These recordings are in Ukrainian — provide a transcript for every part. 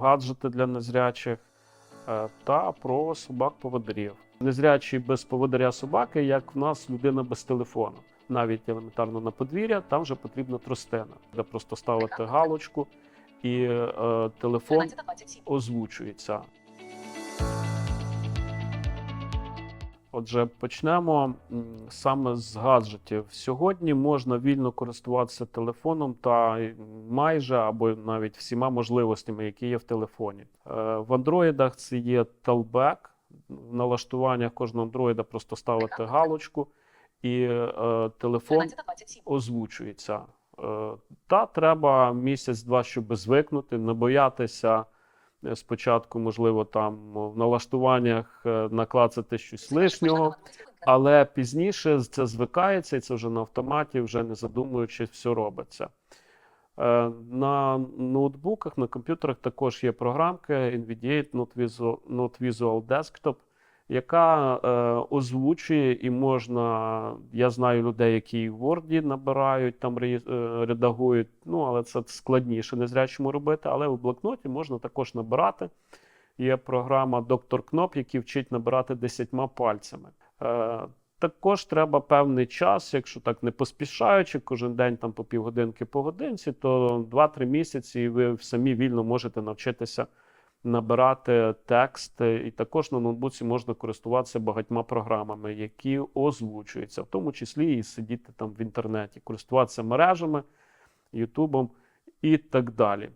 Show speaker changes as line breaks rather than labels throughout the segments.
гаджети для незрячих е, та про собак-поводирів. Незрячі без поводиря собаки, як в нас людина без телефону. Навіть елементарно на подвір'я, там вже потрібна тростина, де просто ставити галочку, і е, телефон озвучується. Отже, почнемо саме з гаджетів. Сьогодні можна вільно користуватися телефоном та майже або навіть всіма можливостями, які є в телефоні. Е, В андроїдах це є Talkback. В налаштуваннях кожного андроїда просто ставити галочку, і е, телефон озвучується. Е, Та треба місяць-два, щоб звикнути, не боятися спочатку, можливо, там в налаштуваннях е, наклацати щось лишнього, але пізніше це звикається, і це вже на автоматі, вже не задумуючись, все робиться. Е, На ноутбуках, на комп'ютерах також є програмка NVDA Not Visual Desktop, яка е, озвучує і можна. Я знаю людей, які в Word набирають, там е, редагують. Ну, але це складніше незрячому робити. Але в блокноті можна також набирати. Є програма Доктор Кноп, який вчить набирати десятьма пальцями. Е, також треба певний час, якщо так не поспішаючи, кожен день там по півгодинки по годинці, то 2-3 місяці ви самі вільно можете навчитися набирати текст. І також на ноутбуці можна користуватися багатьма програмами, які озвучуються, в тому числі і сидіти там в інтернеті, користуватися мережами, Ютубом і так далі.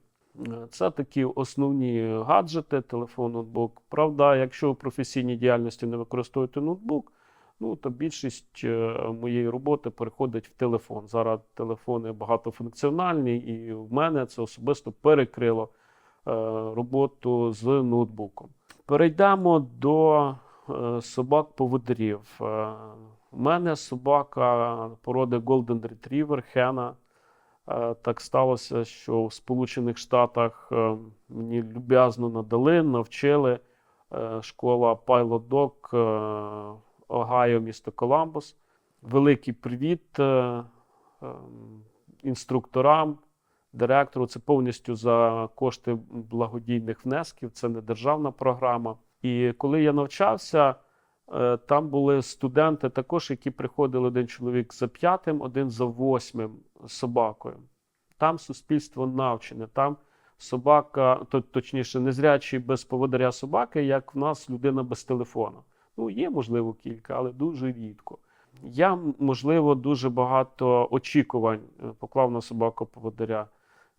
Це такі основні гаджети, телефон, ноутбук. Правда, якщо в професійній діяльності не використовуєте ноутбук, ну то більшість е, моєї роботи переходить в телефон. Зараз телефони багатофункціональні, і в мене це особисто перекрило роботу з ноутбуком. Перейдемо до е, собак-поводирів. Е, У мене собака породи Golden Retriever, Хена. Е, Так сталося, що в Сполучених Штатах е, мені люб'язно надали, навчили е, школа Pilot Dog е, Огайо, місто Коламбус. Великий привіт е, е, інструкторам, директору. Це повністю за кошти благодійних внесків, це не державна програма. І коли я навчався, е, там були студенти також, які приходили один чоловік за п'ятим, один за восьмим собакою. Там суспільство навчене, там собака, точніше, незрячий без поводаря собаки, як в нас людина без телефона. Ну, є, можливо, кілька, але дуже рідко. Я, можливо, дуже багато очікувань е, поклав на собаку поводаря.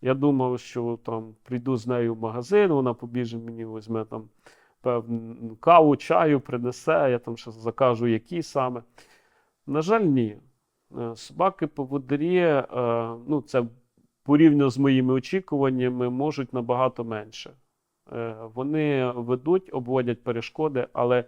Я думав, що там прийду з нею в магазин, вона побіже мені, візьме там певну каву, чаю принесе, я там ще закажу, які саме. На жаль, ні. Е, Собаки поводирі, е, ну, це порівняно з моїми очікуваннями, можуть набагато менше. Е, Вони ведуть, обводять перешкоди, але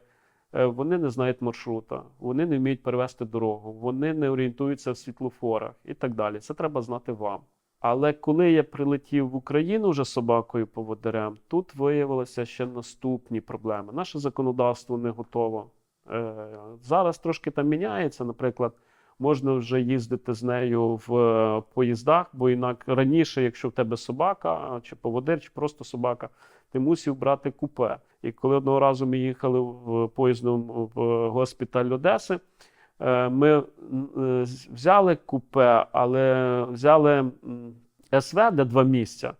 вони не знають маршрута, вони не вміють перевести дорогу, вони не орієнтуються в світлофорах і так далі. Це треба знати вам. Але коли я прилетів в Україну вже собакою поводирем, тут виявилися ще наступні проблеми. Наше законодавство не готово. Е, Зараз трошки там міняється. Наприклад, можна вже їздити з нею в е, поїздах, бо інак раніше, якщо в тебе собака, чи поводир, чи просто собака, ти мусив брати купе. І коли одного разу ми їхали в поїздом в госпіталь Одеси, ми е, взяли купе, але взяли СВ, де два місця.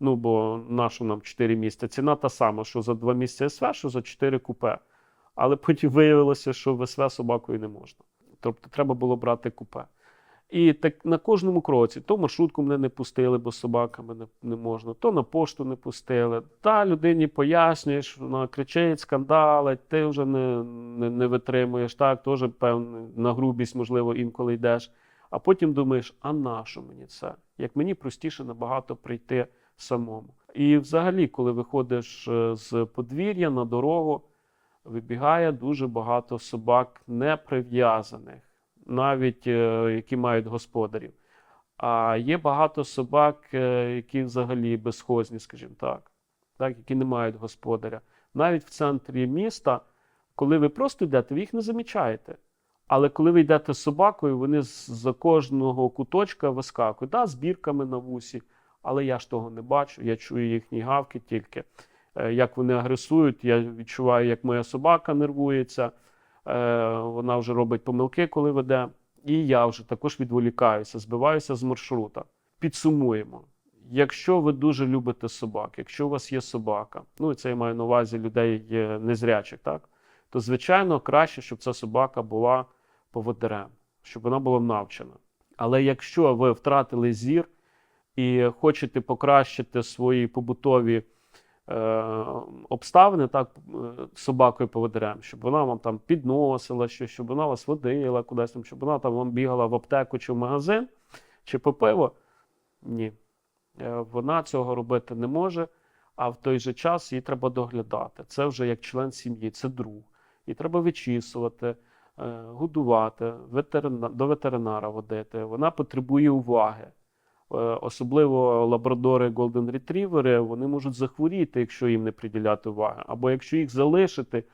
Ну, бо нашу нам чотири місця. Ціна та сама, що за два місця СВ, що за чотири купе. Але потім виявилося, що в СВ собакою не можна. Тобто треба було брати купе. І так на кожному кроці то маршрутку мене не пустили, бо з собаками не, не можна, то на пошту не пустили. Та людині пояснюєш, вона кричить, скандалить, ти вже не, не, не витримуєш, так, теж певно, на грубість, можливо, інколи йдеш. А потім думаєш, а на що мені це? Як мені простіше набагато прийти самому. І взагалі, коли виходиш е, з подвір'я на дорогу, вибігає дуже багато собак неприв'язаних, навіть е, які мають господарів. А є багато собак, е, які взагалі безхозні, скажімо так, так, які не мають господаря. Навіть в центрі міста, коли ви просто йдете, ви їх не замічаєте. Але коли ви йдете з собакою, вони з- кожного куточка вискакують, да, з бірками на вусі, Але я ж того не бачу, я чую їхні гавки тільки. Е, Як вони агресують, я відчуваю, як моя собака нервується, вона вже робить помилки, коли веде. І я вже також відволікаюся, збиваюся з маршрута. Підсумуємо. Якщо ви дуже любите собак, якщо у вас є собака, ну і це я маю на увазі людей е, незрячих, так, то звичайно краще, щоб ця собака була поводирем, щоб вона була навчена. Але якщо ви втратили зір і хочете покращити свої побутові е, обставини, так, е, собакою поводирем, щоб вона вам там підносила щось, щоб вона вас водила кудись, там, щоб вона там вам бігала в аптеку чи в магазин, чи по пиво, ні. Е, Вона цього робити не може, а в той же час їй треба доглядати. Це вже як член сім'ї, це друг. Її треба вичісувати, е, годувати, ветерина- до ветеринара водити. Вона потребує уваги. Е, Особливо лабрадори Golden Retriever, вони можуть захворіти, якщо їм не приділяти уваги. Або якщо їх залишити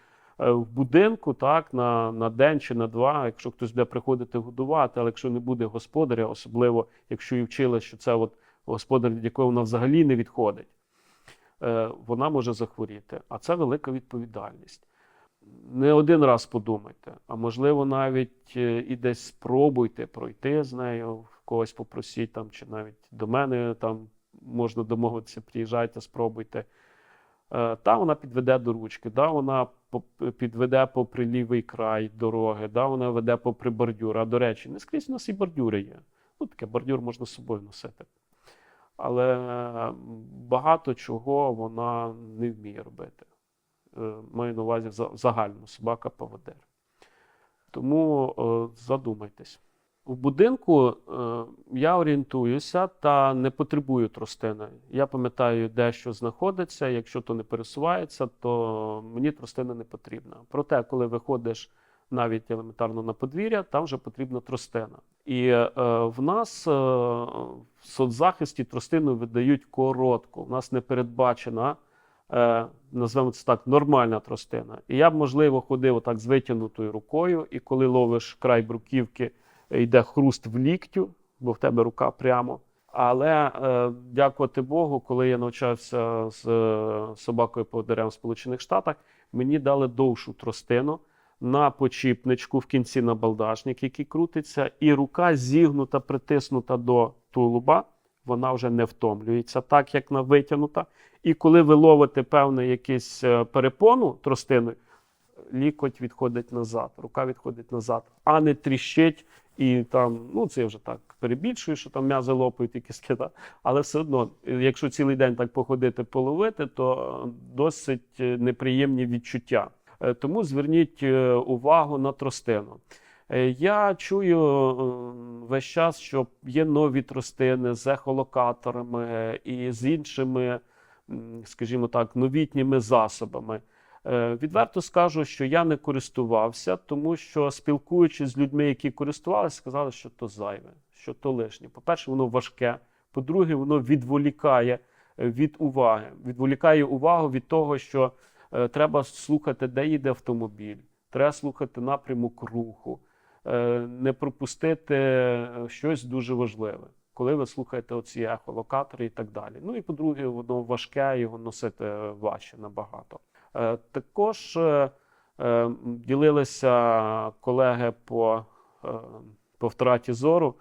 е, в будинку так, на, на день чи на два, якщо хтось буде приходити годувати, але якщо не буде господаря, особливо якщо і вчили, що це от господар, від якого вона взагалі не відходить, е, вона може захворіти. А це велика відповідальність. Не один раз подумайте, а можливо, навіть і десь спробуйте пройти з нею, когось попросіть там, чи навіть до мене там можна домовитися, приїжджайте, спробуйте. Е, Та вона підведе до ручки, да, вона підведе попри лівий край дороги, да, вона веде попри бордюр. А до речі, не скрізь у нас і бордюри є. Ну, таке бордюр можна з собою носити. Але е, багато чого вона не вміє робити. Е, Маю на увазі за- загально собака поводир. Тому е, задумайтесь. В будинку е, я орієнтуюся та не потребую тростини. Я пам'ятаю, де що знаходиться. Якщо то не пересувається, то мені тростина не потрібна. Проте, коли виходиш навіть елементарно на подвір'я, там вже потрібна тростина. І е, в нас е, в соцзахисті тростину видають коротку. У нас не передбачена, е, назвемо це так, нормальна тростина. І я б, можливо, ходив отак з витягнутою рукою, і коли ловиш край бруківки, йде хруст в ліктю, бо в тебе рука прямо. Але е, дякувати Богу, коли я навчався з е, собакою по деревам в Сполучених Штатах, мені дали довшу тростину на почіпничку в кінці на балдашник, який крутиться, і рука зігнута, притиснута до тулуба, вона вже не втомлюється, так як на витягнута. І коли ви ловите певне якийсь е, перепону тростиною, лікоть відходить назад, рука відходить назад, а не тріщить. І там, ну це я вже так перебільшую, що там м'язи лопають якісь кида. Але все одно, якщо цілий день так походити, половити, то досить е, неприємні відчуття. Е, Тому зверніть е, увагу на тростину. Я чую весь час, що є нові тростини з ехолокаторами і з іншими, скажімо так, новітніми засобами. Е, Відверто скажу, що я не користувався, тому що спілкуючись з людьми, які користувалися, сказали, що то зайве, що то лишнє. По-перше, воно важке. По-друге, воно відволікає е, від уваги, відволікає увагу від того, що е, треба слухати, де їде автомобіль, треба слухати напрямок руху, не пропустити щось дуже важливе, коли ви слухаєте оці ехолокатори і так далі. Ну і по-друге, воно важке, його носити важче набагато. Е, Також е, е, ділилися колеги по, по втраті зору,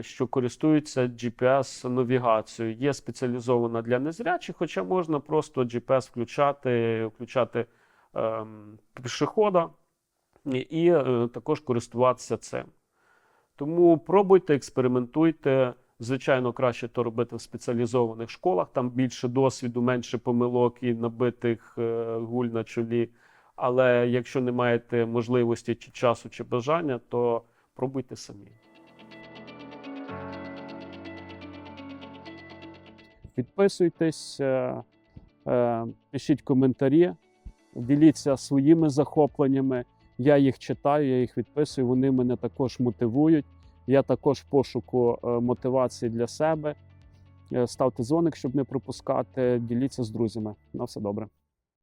що користуються GPS-навігацією. Є спеціалізована для незрячих, хоча можна просто GPS включати, включати ем, пішохода і, також користуватися цим. Тому пробуйте, експериментуйте. Звичайно, краще то робити в спеціалізованих школах. Там більше досвіду, менше помилок і набитих е, гуль на чолі. Але якщо не маєте можливості чи часу, чи бажання, то пробуйте самі. Підписуйтесь, е, е, пишіть коментарі, діліться своїми захопленнями. Я їх читаю, я їх відписую. Вони мене також мотивують. Я також в пошуку е, мотивації для себе. Е, Ставте дзвоник, щоб не пропускати. Діліться з друзями. На все добре.